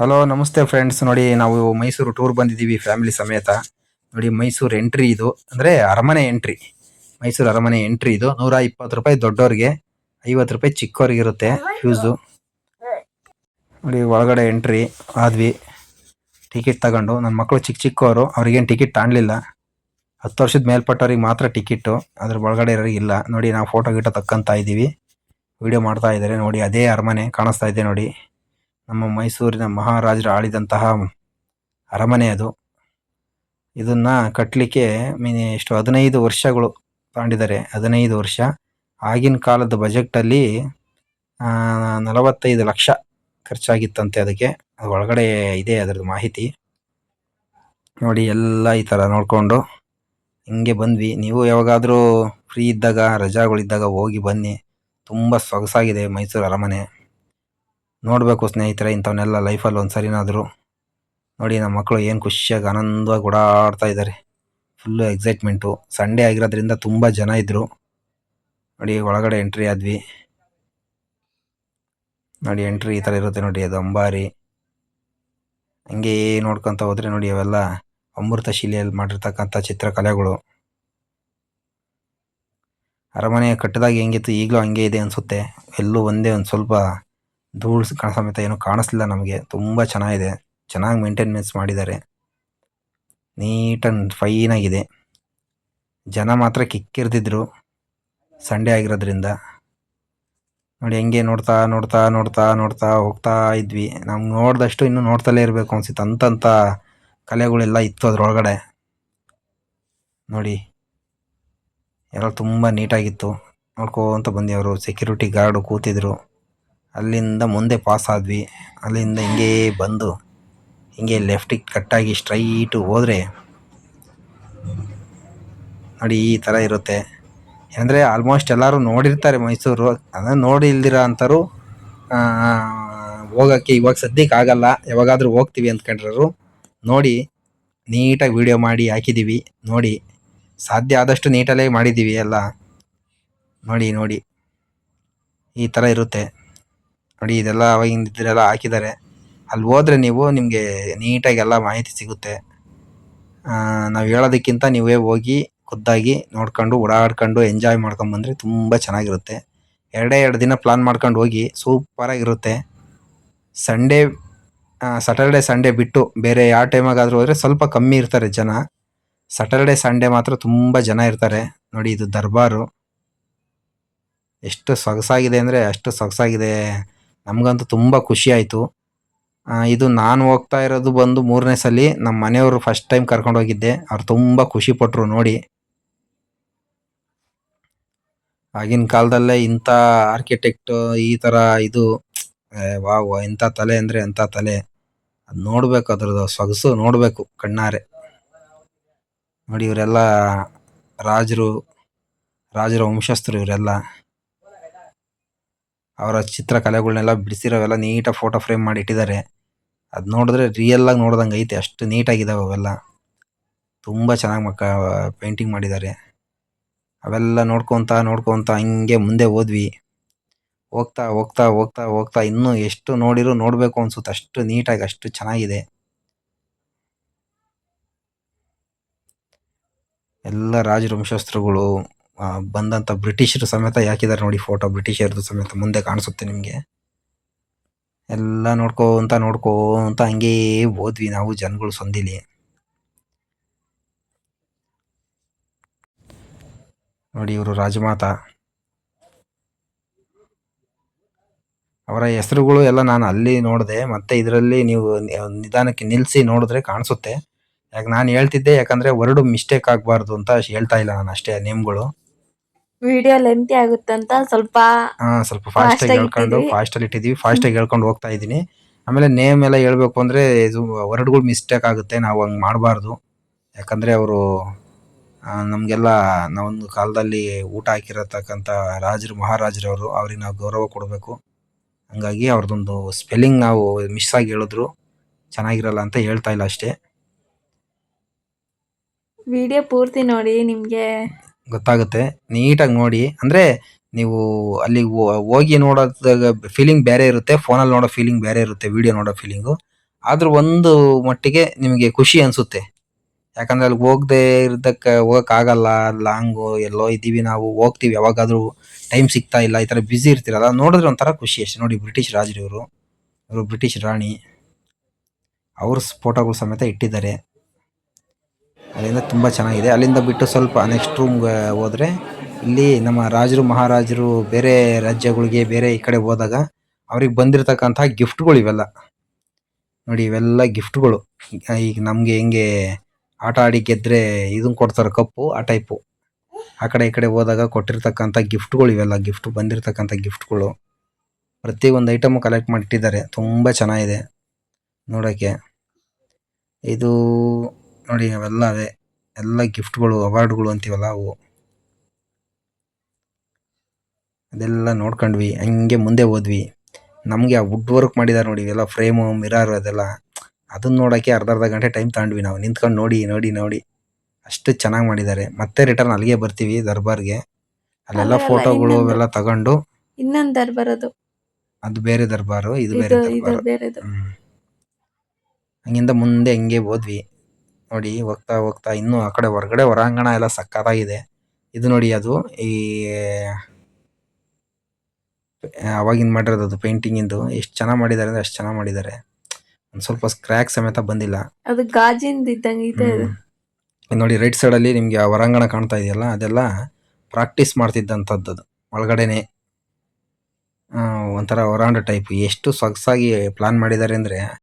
Hello ನಮಸ್ತೆ friends ನೋಡಿ, ನಾವು ಮೈಸೂರು ಟೂರ್ ಬಂದಿದ್ದೀವಿ ಫ್ಯಾಮಿಲಿ ಸಮೇತ. ನೋಡಿ, ಮೈಸೂರು ಎಂಟ್ರಿ ಇದು. ಅಂದರೆ ಅರಮನೆ ಎಂಟ್ರಿ ಮೈಸೂರು ಅರಮನೆ ಎಂಟ್ರಿ ಇದು. ನೂರ ಇಪ್ಪತ್ತು ರೂಪಾಯಿ ದೊಡ್ಡವ್ರಿಗೆ ಐವತ್ತು ರೂಪಾಯಿ ಚಿಕ್ಕವ್ರಿಗೆ ಇರುತ್ತೆ ಫ್ಯೂಸು ನೋಡಿ, ಒಳಗಡೆ ಎಂಟ್ರಿ ಆದ್ವಿ. ಟಿಕೆಟ್ ತಗೊಂಡು. ನನ್ನ ಮಕ್ಕಳು ಚಿಕ್ಕ ಚಿಕ್ಕವರು ಅವ್ರಿಗೇನು ಟಿಕೆಟ್ ತಾಣಲಿಲ್ಲ. ಹತ್ತು ವರ್ಷದ ಮೇಲ್ಪಟ್ಟವ್ರಿಗೆ ಮಾತ್ರ ಟಿಕೆಟು ಅದ್ರ ಒಳಗಡೆ ಇರೋರಿಗೆ ಇಲ್ಲ. ನೋಡಿ, ನಾವು ಫೋಟೋ ಗಿಟೋ ತಕ್ಕಂತ ಇದ್ದೀವಿ. ವಿಡಿಯೋ ಮಾಡ್ತಾ ಇದ್ದಾರೆ. ನೋಡಿ, ಅದೇ ಅರಮನೆ ಕಾಣಿಸ್ತಾ ಇದೆ ನೋಡಿ. ನಮ್ಮ ಮೈಸೂರಿನ ಮಹಾರಾಜರು ಆಳಿದಂತಹ ಅರಮನೆ ಅದು. ಇದನ್ನ ಕಟ್ಟಲಿಕ್ಕೆ ಮೀನಿ ಎಷ್ಟು ಹದಿನೈದು ವರ್ಷಗಳು ತಾಂಡಿದ್ದಾರೆ ಹದಿನೈದು ವರ್ಷ. ಆಗಿನ ಕಾಲದ ಬಜೆಟಲ್ಲಿ ನಲವತ್ತೈದು ಲಕ್ಷ ಖರ್ಚಾಗಿತ್ತಂತೆ ಅದಕ್ಕೆ. ಅದು ಒಳಗಡೆ ಇದೆ ಅದರದ್ದು ಮಾಹಿತಿ. ನೋಡಿ, ಎಲ್ಲ ಈ ಥರ ನೋಡಿಕೊಂಡು ಹಿಂಗೆ ಬಂದ್ವಿ. ನೀವು ಯಾವಾಗಾದರೂ ಫ್ರೀ ಇದ್ದಾಗ, ರಜಾಗಳಿದ್ದಾಗ ಹೋಗಿ ಬನ್ನಿ. ತುಂಬ ಸೊಗಸಾಗಿದೆ ಮೈಸೂರು ಅರಮನೆ. ನೋಡಬೇಕು ಸ್ನೇಹಿತರೆ, ಇಂಥವನ್ನೆಲ್ಲ ಲೈಫಲ್ಲಿ ಒಂದು ಸರಿನಾದರೂ ನೋಡಿ, ನಮ್ಮ ಮಕ್ಕಳು ಏನು ಖುಷಿಯಾಗಿ ಆನಂದವಾಗಿ ಓಡಾಡ್ತಾ ಇದ್ದಾರೆ ಫುಲ್ಲು ಎಕ್ಸೈಟ್ಮೆಂಟು ಸಂಡೇ ಆಗಿರೋದ್ರಿಂದ ತುಂಬ ಜನ ಇದ್ದರು ನೋಡಿ, ಒಳಗಡೆ ಎಂಟ್ರಿ ಆದ್ವಿ. ನೋಡಿ ಎಂಟ್ರಿ ಈ ಥರ ಇರುತ್ತೆ ನೋಡಿ, ಅದು ಅಂಬಾರಿ. ಹಂಗೆ ನೋಡ್ಕೊತ ಹೋದ್ರೆ ನೋಡಿ, ಅವೆಲ್ಲ ಅಮೃತ ಶಿಲೆಯಲ್ಲಿ ಮಾಡಿರ್ತಕ್ಕಂಥ ಚಿತ್ರಕಲೆಗಳು. ಅರಮನೆ ಕಟ್ಟಿದಾಗ ಹೆಂಗಿತ್ತು? ಈಗಲೂ ಹಂಗೆ ಇದೆ ಅನಿಸುತ್ತೆ. ಎಲ್ಲೂ ಒಂದೇ ಒಂದು ಸ್ವಲ್ಪ ಧೂಳು ಸಮೇತ ಏನು ಕಾಣಿಸ್ಲಿಲ್ಲ ನಮಗೆ. ತುಂಬ ಚೆನ್ನಾಗಿದೆ. ಚೆನ್ನಾಗಿ ಮೇಂಟೆನೆನ್ಸ್ ಮಾಡಿದ್ದಾರೆ. ನೀಟ್ ಆ್ಯಂಡ್ ಫೈನ್ ಆಗಿದೆ. ಜನ ಮಾತ್ರ ಕಿಕ್ಕಿರ್ತಿದ್ರು ಸಂಡೇ ಆಗಿರೋದ್ರಿಂದ. ನೋಡಿ ಹೆಂಗೆ ನೋಡ್ತಾ ನೋಡ್ತಾ ನೋಡ್ತಾ ನೋಡ್ತಾ ಹೋಗ್ತಾ ಇದ್ವಿ. ನಮ್ಗೆ ನೋಡಿದಷ್ಟು ಇನ್ನೂ ನೋಡ್ತಲೇ ಇರಬೇಕು ಅನಿಸುತ್ತೆ. ಅಂತಂತ ಕಲೆಗಳೆಲ್ಲ ಇತ್ತು ಅದ್ರೊಳಗಡೆ. ನೋಡಿ. ಎಲ್ಲ ತುಂಬ ನೀಟಾಗಿತ್ತು. ನೋಡ್ಕೋತ ಬಂದಿ ಅವರು. ಸೆಕ್ಯೂರಿಟಿ ಗಾರ್ಡು ಕೂತಿದ್ರು. ಅಲ್ಲಿಂದ ಮುಂದೆ ಪಾಸ್ ಆದ್ವಿ. ಅಲ್ಲಿಂದ ಹಿಂಗೇ ಬಂದು, ಹಿಂಗೆ ಲೆಫ್ಟಿಗೆ ಕಟ್ಟಾಗಿ ಸ್ಟ್ರೈಟು ಹೋದರೆ ನೋಡಿ ಈ ಥರ ಇರುತ್ತೆ. ಅಂದರೆ ಆಲ್ಮೋಸ್ಟ್ ಎಲ್ಲರೂ ನೋಡಿರ್ತಾರೆ ಮೈಸೂರು, ಅಂದರೆ ನೋಡಿ ಇಲ್ದಿರ ಅಂಥವ್ರು ಹೋಗೋಕ್ಕೆ ಇವಾಗ ಸದ್ಯಕ್ಕೆ ಆಗಲ್ಲ. ಯಾವಾಗಾದರೂ ಹೋಗ್ತೀವಿ ಅಂದ್ಕೊಂಡ್ರು ನೋಡಿ, ನೀಟಾಗಿ ವಿಡಿಯೋ ಮಾಡಿ ಹಾಕಿದ್ದೀವಿ ನೋಡಿ, ಸಾಧ್ಯ ಆದಷ್ಟು ನೀಟಲ್ಲೇ ಮಾಡಿದ್ದೀವಿ ಎಲ್ಲ. ನೋಡಿ ನೋಡಿ, ಈ ಥರ ಇರುತ್ತೆ. ನೋಡಿ, ಇದೆಲ್ಲ ಅವಾಗಿಂದ ಇದೆಲ್ಲ ಹಾಕಿದ್ದಾರೆ. ಅಲ್ಲಿ ಹೋದ್ರೆ ನೀವು ನಿಮಗೆ ನೀಟಾಗಿ ಎಲ್ಲ ಮಾಹಿತಿ ಸಿಗುತ್ತೆ. ನಾವು ಹೇಳೋದಕ್ಕಿಂತ ನೀವೇ ಹೋಗಿ, ಖುದ್ದಾಗಿ ನೋಡ್ಕೊಂಡು, ಓಡಾಡ್ಕೊಂಡು ಎಂಜಾಯ್ ಮಾಡ್ಕೊಂಬಂದ್ರೆ ತುಂಬ ಚೆನ್ನಾಗಿರುತ್ತೆ. ಎರಡೇ ಎರಡು ದಿನ ಪ್ಲಾನ್ ಮಾಡ್ಕೊಂಡು ಹೋಗಿ ಸೂಪರಾಗಿರುತ್ತೆ ಸಂಡೇ ಸ್ಯಾಟರ್ಡೆ ಸಂಡೇ ಬಿಟ್ಟು ಬೇರೆ ಯಾವ ಟೈಮಾಗಾದರೂ ಹೋದರೆ ಸ್ವಲ್ಪ ಕಮ್ಮಿ ಇರ್ತಾರೆ ಜನ. ಸ್ಯಾಟರ್ಡೆ ಸಂಡೇ ಮಾತ್ರ ತುಂಬ ಜನ ಇರ್ತಾರೆ. ನೋಡಿ, ಇದು ದರ್ಬಾರು. ಎಷ್ಟು ಸೊಗಸಾಗಿದೆ ಅಂದರೆ ಅಷ್ಟು ಸೊಗಸಾಗಿದೆ. ನಮಗಂತೂ ತುಂಬ ಖುಷಿ ಆಯಿತು. ಇದು ನಾನು ಹೋಗ್ತಾ ಇರೋದು ಬಂದು ಮೂರನೇ ಸಲ ನಮ್ಮ ಮನೆಯವರು ಫಸ್ಟ್ ಟೈಮ್ ಕರ್ಕೊಂಡು ಹೋಗಿದ್ದೆ. ಅವ್ರು ತುಂಬ ಖುಷಿ ಪಟ್ಟರು ನೋಡಿ. ಆಗಿನ ಕಾಲದಲ್ಲೇ ಇಂಥ ಆರ್ಕಿಟೆಕ್ಟ್ ಈ ಥರ ಇದು ವಾವ್, ಇಂಥ ತಲೆ ಅಂದರೆ ಎಂಥ ತಲೆ. ಅದು ನೋಡಬೇಕು ಅದ್ರದ್ದು ಸೊಗಸು ನೋಡಬೇಕು ಕಣ್ಣಾರೆ. ನೋಡಿ ಇವರೆಲ್ಲ ರಾಜರು, ರಾಜರ ವಂಶಸ್ಥರು ಇವರೆಲ್ಲ. ಅವರ ಚಿತ್ರಕಲೆಗಳನ್ನೆಲ್ಲ ಬಿಡಿಸಿರೋವೆಲ್ಲ ನೀಟಾಗಿ ಫೋಟೋ ಫ್ರೇಮ್ ಮಾಡಿ ಇಟ್ಟಿದ್ದಾರೆ. ಅದು ನೋಡಿದ್ರೆ ರಿಯಲ್ ಆಗಿ ನೋಡ್ದಂಗೆ ಐತೆ, ಅಷ್ಟು ನೀಟಾಗಿದ್ದಾವೆ ಅವೆಲ್ಲ. ತುಂಬ ಚೆನ್ನಾಗಿ ಮಕ್ಕ ಪೇಂಟಿಂಗ್ ಮಾಡಿದ್ದಾರೆ. ಅವೆಲ್ಲ ನೋಡ್ಕೊತ ನೋಡ್ಕೊತ ಹಂಗೆ ಮುಂದೆ ಹೋದ್ವಿ. ಹೋಗ್ತಾ ಹೋಗ್ತಾ ಹೋಗ್ತಾ ಹೋಗ್ತಾ ಇನ್ನೂ ಎಷ್ಟು ನೋಡಿರು ನೋಡಬೇಕು ಅನ್ಸುತ್ತೆ. ಅಷ್ಟು ನೀಟಾಗಿ, ಅಷ್ಟು ಚೆನ್ನಾಗಿದೆ. ಎಲ್ಲ ರಾಜವಂಶಸ್ಥರುಗಳು ಬಂದಂಥ ಬ್ರಿಟಿಷರು ಸಮೇತ ಯಾಕಿದ್ದಾರೆ ನೋಡಿ ಫೋಟೋ ಬ್ರಿಟಿಷರ್ದು ಸಮೇತ ಮುಂದೆ ಕಾಣಿಸುತ್ತೆ ನಿಮಗೆ. ಎಲ್ಲ ನೋಡ್ಕೋಂತ ನೋಡ್ಕೋಂತ ಹಂಗೆ ಹೋದ್ವಿ ನಾವು ಜನಗಳು ಸಂದಿಲಿ. ನೋಡಿ ಇವರು ರಾಜಮಾತಾ. ಅವರ ಹೆಸರುಗಳು ಎಲ್ಲ ನಾನು ಅಲ್ಲಿ ನೋಡಿದೆ, ಮತ್ತೆ ಇದರಲ್ಲಿ ನೀವು ನಿಧಾನಕ್ಕೆ ನಿಲ್ಲಿಸಿ ನೋಡಿದ್ರೆ ಕಾಣಿಸುತ್ತೆ. ಯಾಕೆ ನಾನು ಹೇಳ್ತಿದ್ದೆ ಯಾಕಂದ್ರೆ ವರ್ಡ್ ಮಿಸ್ಟೇಕ್ ಆಗಬಾರ್ದು ಅಂತ ಹೇಳ್ತಾ ಇಲ್ಲ ನಾನು ಅಷ್ಟೇ, ನೇಮ್ಗಳು. ವಿಡಿಯೋ ಲೆಂತಿ ಆಗುತ್ತಂತ ಸ್ವಲ್ಪ ಹಾ ಸ್ವಲ್ಪ ಫಾಸ್ಟ್ ಆಗಿ ಹೇಳ್ಕೊಂಡು ಫಾಸ್ಟ್ ಅಲ್ಲಿ ಇಟ್ಟಿದೀವಿ ಫಾಸ್ಟ್ ಆಗಿ ಹೇಳ್ಕೊಂಡು ಹೋಗ್ತಾ ಇದ್ದೀನಿ. ಆಮೇಲೆ ನೇಮ್ ಎಲ್ಲ ಹೇಳ್ಬೇಕು ಅಂದ್ರೆ ಇದು ವರ್ಡ್ಗಳು ಮಿಸ್ಟೇಕ್ ಆಗುತ್ತೆ. ನಾವು ಹಂಗ್ ಮಾಡಬಾರ್ದು. ಯಾಕಂದ್ರೆ ಅವರು ನಮಗೆಲ್ಲ ನಾವೊಂದು ಕಾಲದಲ್ಲಿ ಊಟ ಹಾಕಿರತಕ್ಕಂಥ ರಾಜರು ಮಹಾರಾಜರವರು ಅವ್ರಿಗೆ ನಾವು ಗೌರವ ಕೊಡಬೇಕು. ಹಂಗಾಗಿ ಅವ್ರದ್ದೊಂದು ಸ್ಪೆಲ್ಲಿಂಗ್ ನಾವು ಮಿಸ್ ಆಗಿ ಹೇಳಿದ್ರು. ಚೆನ್ನಾಗಿರಲ್ಲ ಅಂತ ಹೇಳ್ತಾ ಇಲ್ಲ ಅಷ್ಟೇ. ವಿಡಿಯೋ ಪೂರ್ತಿ ನೋಡಿ ನಿಮಗೆ ಗೊತ್ತಾಗುತ್ತೆ. ನೀಟಾಗಿ ನೋಡಿ. ಅಂದ್ರೆ ನೀವು ಅಲ್ಲಿ ಹೋಗಿ ನೋಡೋದಾಗ ಫೀಲಿಂಗ್ ಬೇರೆ ಇರುತ್ತೆ. ಫೋನಲ್ಲಿ ನೋಡೋ ಫೀಲಿಂಗ್ ಬೇರೆ ಇರುತ್ತೆ. ವಿಡಿಯೋ ನೋಡೋ ಫೀಲಿಂಗು ಆದ್ರೂ ಒಂದು ಮಟ್ಟಿಗೆ ನಿಮಗೆ ಖುಷಿ ಅನ್ಸುತ್ತೆ. ಯಾಕಂದ್ರೆ ಅಲ್ಲಿ ಹೋಗದೆ ಇರೋದಕ್ಕೆ ಹೋಗಕ್ ಆಗಲ್ಲ ಲಾಂಗು ಎಲ್ಲೋ ಇದ್ದೀವಿ ನಾವು, ಹೋಗ್ತೀವಿ. ಯಾವಾಗಾದರೂ ಟೈಮ್ ಸಿಗ್ತಾ ಇಲ್ಲ. ಈ ತರ ಬ್ಯುಸಿ ಇರ್ತೀರಲ್ಲ. ನೋಡಿದ್ರೆ ಒಂಥರ ಖುಷಿ ಅಷ್ಟೇ. ನೋಡಿ ಬ್ರಿಟಿಷ್ ರಾಜರು ಇವರು. ಇವರು ಬ್ರಿಟಿಷ್ ರಾಣಿ. ಅವರು ಫೋಟೋಗಳು ಸಮೇತ ಇಟ್ಟಿದ್ದಾರೆ. ಅಲ್ಲಿಂದ ತುಂಬ ಚೆನ್ನಾಗಿದೆ. ಅಲ್ಲಿಂದ ಬಿಟ್ಟು ಸ್ವಲ್ಪ ನೆಕ್ಸ್ಟ್ ರೂಮ್ಗೆ ಹೋದರೆ ಇಲ್ಲಿ ನಮ್ಮ ರಾಜರು, ಮಹಾರಾಜರು ಬೇರೆ ರಾಜ್ಯಗಳಿಗೆ, ಬೇರೆ ಈ ಕಡೆ ಹೋದಾಗ ಅವ್ರಿಗೆ ಬಂದಿರತಕ್ಕಂತಹ ಗಿಫ್ಟ್ಗಳು ಇವೆಲ್ಲ. ನೋಡಿ ಇವೆಲ್ಲ ಗಿಫ್ಟ್ಗಳು ಈಗ ನಮಗೆ ಹೆಂಗೆ ಆಟ ಆಡಿ ಗೆದ್ರೆ ಇದನ್ನ ಕೊಡ್ತಾರೆ ಕಪ್ಪು, ಆ ಟೈಪು ಆ ಕಡೆ ಈ ಕಡೆ ಹೋದಾಗ ಕೊಟ್ಟಿರ್ತಕ್ಕಂಥ ಗಿಫ್ಟ್ಗಳು ಇವೆಲ್ಲ. ಗಿಫ್ಟ್ ಬಂದಿರತಕ್ಕಂಥ ಗಿಫ್ಟ್ಗಳು ಪ್ರತಿ ಒಂದು ಐಟಮ್ ಕಲೆಕ್ಟ್ ಮಾಡಿಟ್ಟಿದ್ದಾರೆ. ತುಂಬ ಚೆನ್ನಾಗಿದೆ. ನೋಡೋಕ್ಕೆ ಇದು ನೋಡಿ ಅವೆಲ್ಲ ಅವೇ. ಎಲ್ಲ ಗಿಫ್ಟ್ಗಳು ಅವಾರ್ಡ್ಗಳು ಅಂತೀವಲ್ಲ ಅವು. ಅದೆಲ್ಲ ನೋಡ್ಕೊಂಡ್ವಿ ಹಂಗೆ ಮುಂದೆ ಹೋದ್ವಿ. ನಮಗೆ ಆ ವುಡ್ ವರ್ಕ್ ಮಾಡಿದ್ದಾರೆ ನೋಡಿ ಎಲ್ಲ ಫ್ರೇಮು ಮಿರರ್ ಅದೆಲ್ಲ. ಅದನ್ನ ನೋಡಕ್ಕೆ ಅರ್ಧ ಅರ್ಧ ಗಂಟೆ ಟೈಮ್ ತಗೊಂಡ್ವಿ ನಾವು. ನಿಂತ್ಕೊಂಡು ನೋಡಿ ನೋಡಿ ನೋಡಿ. ಅಷ್ಟು ಚೆನ್ನಾಗಿ ಮಾಡಿದ್ದಾರೆ ಮತ್ತೆ ರಿಟರ್ನ್ ಅಲ್ಲಿಗೆ ಬರ್ತೀವಿ ದರ್ಬಾರ್ಗೆ. ಅಲ್ಲೆಲ್ಲ ಅಲ್ಲ, ಅಲ್ಲ, ಫೋಟೋಗಳು. ಅವೆಲ್ಲ ತಗೊಂಡು. ಇನ್ನೊಂದು ದರ್ಬಾರ್ ಅದು ಅದು ಬೇರೆ ದರ್ಬಾರು ಇದು ಬೇರೆ ದರ್ಬಾರು. ಹಂಗಿಂದ ಮುಂದೆ ಹಂಗೆ ಹೋದ್ವಿ. ನೋಡಿ ಹೋಗ್ತಾ ಹೋಗ್ತಾ ಇನ್ನು ಆ ಕಡೆ ಹೊರಗಡೆ ಹೊರಾಂಗಣ ಎಲ್ಲ ಸಕ್ಕತ್ತಾಗಿದೆ. ಇದು ನೋಡಿ ಅದು ಈ ಅವಾಗಿನ ಮಾಡಿರೋದು ಅದು ಪೇಂಟಿಂಗ್ ಇಂದು. ಎಷ್ಟು ಚೆನ್ನಾಗಿ ಮಾಡಿದ್ದಾರೆ ಅಂದ್ರೆ ಅಷ್ಟು ಚೆನ್ನಾಗಿ ಮಾಡಿದ್ದಾರೆ. ಒಂದು ಸ್ವಲ್ಪ ಸ್ಕ್ರ್ಯಾಕ್ ಸಮೇತ ಬಂದಿಲ್ಲ. ಅದು ಗಾಜಿಂದ ಇದ್ದಂಗೆ ಇದೆ ಅದು. ನೋಡಿ ರೈಟ್ ಸೈಡ್ ಅಲ್ಲಿ ನಿಮ್ಗೆ ಆ ಹೊರಾಂಗಣ ಕಾಣ್ತಾ ಇದೆಯಲ್ಲ ಅದೆಲ್ಲ ಪ್ರಾಕ್ಟೀಸ್ ಮಾಡ್ತಿದ್ದಂಥದ್ದು ಅದು. ಒಳಗಡೆನೆ ಆ, ಒಂಥರ ಹೊರಾಂಡ ಟೈಪ್ ಎಷ್ಟು ಸೊಗಸಾಗಿ ಪ್ಲಾನ್ ಮಾಡಿದ್ದಾರೆ ಅಂದ್ರೆ